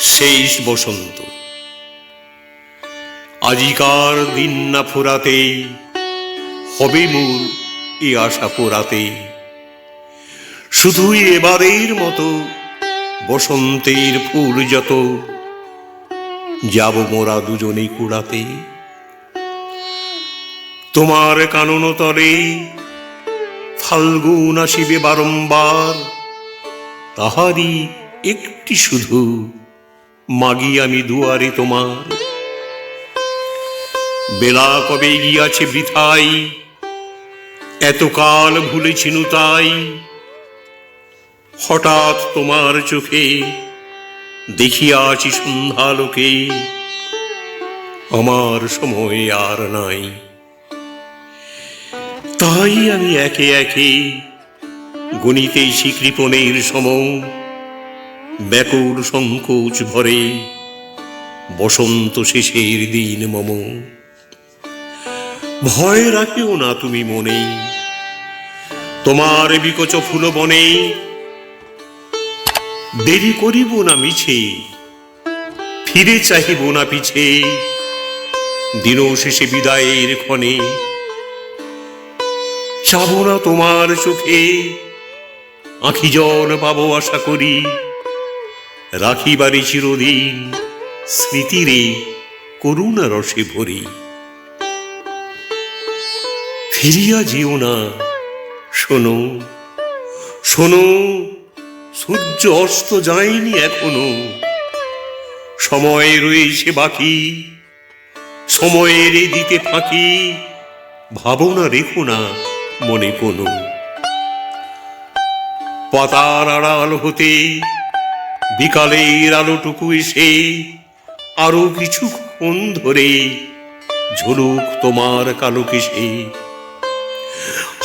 শেষ বসন্ত। আজিকার দিন না ফোরাতে, হবে মোর এ আশা পোড়াতে। শুধুই এবারের মতো বসন্তের ফুল যত, যাব মোরা দুজনে কুড়াতে। তোমার কানন তরে ফাল্গুন আসিবে বারংবার তাহারই একটি শুধু। মাগি আমি দুয়ারে তোমার। বেলা কবে গিয়াছে বৃথাই, এতকাল ভুলেছিনু তাই। হঠাৎ তোমার চোখে দেখিয়াছি সন্ধ্যালোকে আমার সময় আর নাই। তাই আমি একে একে গণিতেছি কৃপণের সম। ব্যাকুল সংকোচ ভরে বসন্ত শেষের দিন মম। ভয় রাখিও না তুমি মনে। তোমার বিকচ ফুল বনে। দেরি করিব না মিছে। ফিরে চাহিব না পিছে। দিন শেষে বিদায়ের ক্ষণে। চাব না তোমার চোখে। আখি জল পাবো আশা করি। রাখিবারে চিরদিন স্মৃতিরে করুণা রসে ভরি। ফিরিয়া যেও না, শোনো শোনো, সূর্য অস্ত যায়নি এখনও। সময় রয়েছে বাকি, সময়ের দিতে ফাঁকি ভাবনা রেখো না মনে কোনো। পাতার আড়াল হতে বিকালের আলোটুকু এসে আরও কিছুক্ষণ ধরে ঝুলুক তোমার কালো কেশে।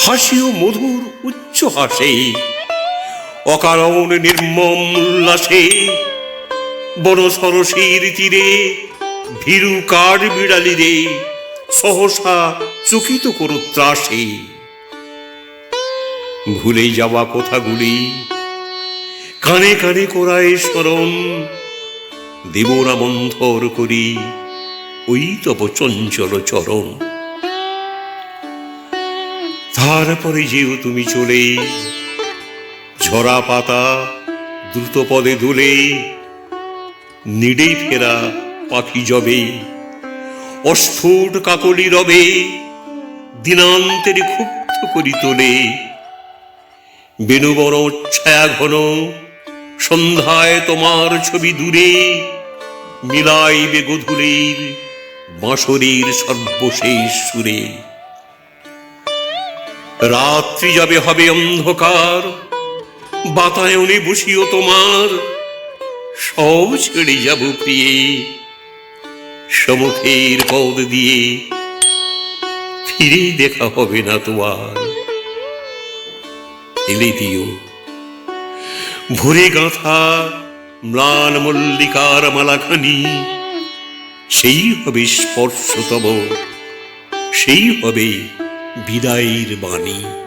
হাসিও মধুর উচ্চ হাসে, অকারণ নির্মম উল্লাসে, বড় সরসীর তীরে ভীরু কাঠ বিড়ালি রে সহসা চকিত করো ত্রাসে। ভুলে যাওয়া কথাগুলি। কানে কানে করায় স্মরণ, দেবরা মন্থর করি, ওই তব চঞ্চল চরণ। তারপরে যেও তুমি চলে, ঝরা পাতা দ্রুত পদে দুলে নিডেই ফেরা পাখি জবে অস্ফুট কাকলি রবে, দিনান্তের ক্ষুব্ধ করি তোলে। বেনুবর ছায়া ঘন সন্ধ্যায় তোমার ছবি দূরে মিলাইবে গধুরের বাঁশরীর সর্বশেষ সুরে। রাত্রি যাবে হবে অন্ধকার বাতায়নে বসিও তোমার, সব ছেড়ে যাব প্রিয়ে। সমুখের পদ দিয়ে ফিরে দেখা হবে না তোমার। এলে দিও ভরে গাঁথা ম্লান মল্লিকার মালাখানি সেই হবে স্পর্শতম সেই হবে বিদায়ের বাণী।